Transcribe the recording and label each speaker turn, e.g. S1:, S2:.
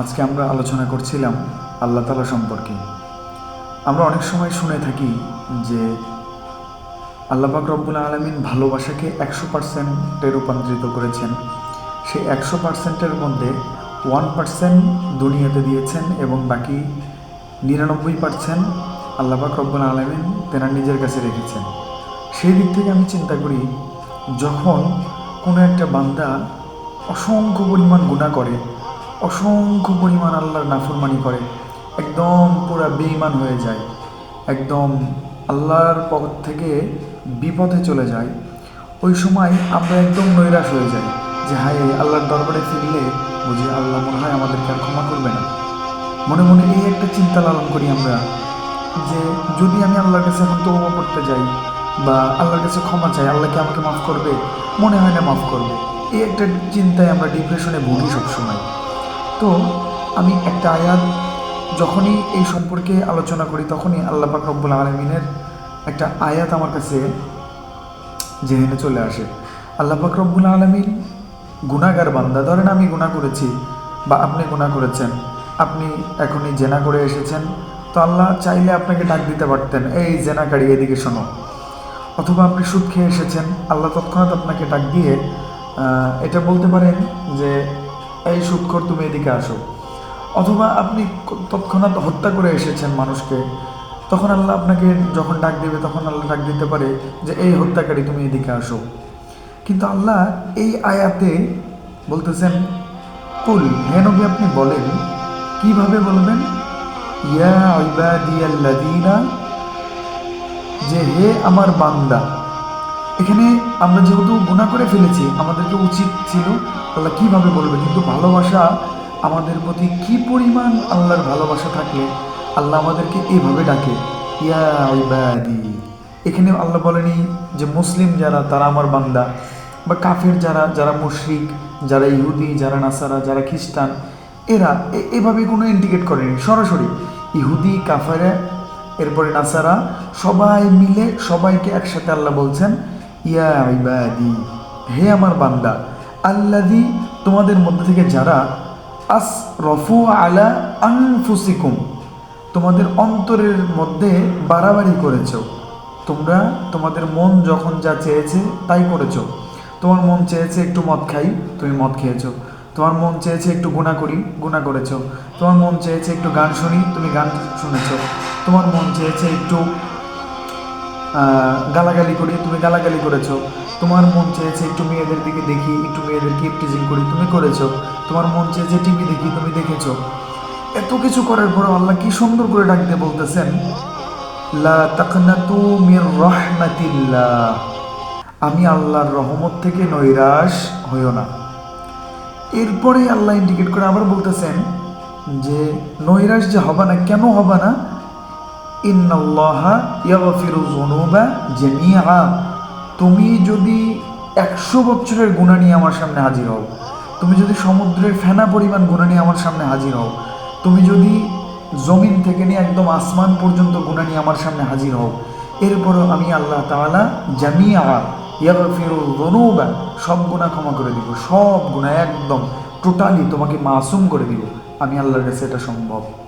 S1: আজকে আমরা আলোচনা করছিলাম আল্লাহ তালা সম্পর্কে। আমরা অনেক সময় শুনে থাকি যে আল্লাহ পাক রব্বুল আলমিন ভালোবাসাকে একশো পার্সেন্টে রূপান্তরিত করেছেন। সেই একশো পার্সেন্টের মধ্যে ওয়ান পার্সেন্ট দুনিয়াতে দিয়েছেন এবং বাকি নিরানব্বই পার্সেন্ট আল্লাহ পাক রব্বুল আলমিন তেনার নিজের কাছে রেখেছেন। সেই দিক থেকে আমি চিন্তা করি, যখন কোনো একটা বান্দা অসংখ্য পরিমাণ গুণা করে অসংখ্য পরিমাণ আল্লাহর নাফরমানি করে। একদম পুরা বেইমান হয়ে যায়। একদম আল্লাহর পথ থেকে বিপথে চলে যায়। ওই সময় আমরা একদম নৈরাশ হয়ে যাই যে, হায়, আল্লাহর দরবারে ফিরলে বুঝি আল্লাহ মনে হয় আমাদেরকে আর ক্ষমা করবে না। মনে মনে এই একটা চিন্তা লালন করি আমরা যে, যদি আমি আল্লাহর কাছে এখন তৌবা করতে যাই বা আল্লাহর কাছে ক্ষমা চাই, আল্লাহ কি আমাকে মাফ করবে? মনে হয় না মাফ করবে। এই একটা চিন্তায় আমরা ডিপ্রেশনে ভুগি সবসময়। তো আমি একটা আয়াত, যখনই এই সম্পর্কে আলোচনা করি, তখনই আল্লাহ পাক রব্বুল আলমিনের একটা আয়াত আমার কাছে জেহেনে চলে আসে। আল্লাহ পাক রব্বুল আলমিন গুণাগার বান্দা, ধরেন আমি গুণা করেছি বা আপনি গুণা করেছেন, আপনি এখনই জেনা করে এসেছেন, তো আল্লাহ চাইলে আপনাকে ডাক দিতে পারতেন, এই জেনাকারী, এদিকে শোনো। অথবা আপনি সুদ খেয়ে এসেছেন, আল্লাহ তৎক্ষণাৎ আপনাকে ডাক দিয়ে এটা বলতে পারেন যে এই সুদখোর তুমি এদিকে আসো। অথবা আপনি তৎক্ষণাৎ হত্যা করে এসেছেন মানুষকে, তখন আল্লাহ আপনাকে যখন ডাক দেবে, তখন আল্লাহ ডাক দিতে পারে যে, এই হত্যাকারী, তুমি এদিকে আসো। কিন্তু আল্লাহ এই আয়াতে বলতেছেন, কুল, হে নবী, আপনি বলেন, কীভাবে বলবেন? ইয়া ইবাদিয়াল্লাযীনা, যে হে আমার বান্দা এখানে আমরা যেহেতু গুণা করে ফেলেছি, আমাদেরকে উচিত ছিল, আল্লাহ কীভাবে বলবে? কিন্তু ভালোবাসা আমাদের প্রতি কি পরিমাণ আল্লাহর ভালোবাসা থাকলে আল্লাহ আমাদেরকে এইভাবে ডাকে, ইয়া ইবাদি। এখানে আল্লাহ বলেনি যে মুসলিম যারা, তারা আমার বান্দা, বা কাফের যারা যারা মুশরিক, যারা ইহুদি, যারা নাসারা, যারা খ্রিস্টান, এরা এভাবে কোনো ইন্ডিকেট করেনি। সরাসরি ইহুদি, কাফেরা, এরপরে নাসারা, সবাই মিলে সবাইকে একসাথে আল্লাহ বলছেন ইয়া হে আমার বান্দা আল্লাদি তোমাদের মধ্যে থেকে যারা আস রফু আলা আনফুসিকুম, তোমাদের অন্তরের মধ্যে বাড়াবাড়ি করেছ, তোমরা তোমাদের মন যখন যা চেয়েছে তাই করেছ, তোমার মন চেয়েছে একটু মদ খাই, তুমি মদ খেয়েছো, তোমার মন চেয়েছে একটু গুণা করি গুণা করেছ, তোমার মন চেয়েছে একটু গান শুনি, তুমি গান শুনেছো, তোমার মন চেয়েছে একটু গালাগালি করি, তুমি গালাগালি করেছ। তোমার মন চেয়েছে একটু মেয়েদের দিকে দেখি, একটু মেয়েদেরকে ইপটিজিং করি, তুমি করেছ। তোমার মন চেয়েছে টিভি দেখি, তুমি দেখেছ। এত কিছু করার পরে আল্লাহ কি সুন্দর করে ডাকতে বলতেছেন, লা আমি আল্লাহর রহমত থেকে নৈরাশ হইও না। এরপরে আল্লাহ ইন্ডিকেট করে আবার বলতেছেন যে, নৈরাশ যে হবে না, কেন হবে না? তুমি যদি একশো বছরের গুণা নিয়ে আমার সামনে হাজির হও, তুমি যদি সমুদ্রের ফেনা পরিমাণ গুণা নিয়ে আমার সামনে হাজির হও, তুমি যদি জমিন থেকে নিয়ে একদম আসমান পর্যন্ত গুণা নিয়ে আমার সামনে হাজির হও, এরপরও আমি আল্লাহ তাআলা জামিআ, ইয়াগফিরু যুনুবা, সব গুণা ক্ষমা করে দিব, সব গুণা একদম টোটালি তোমাকে মাসুম করে দিব। আমি আল্লাহর কাছে এটা সম্ভব।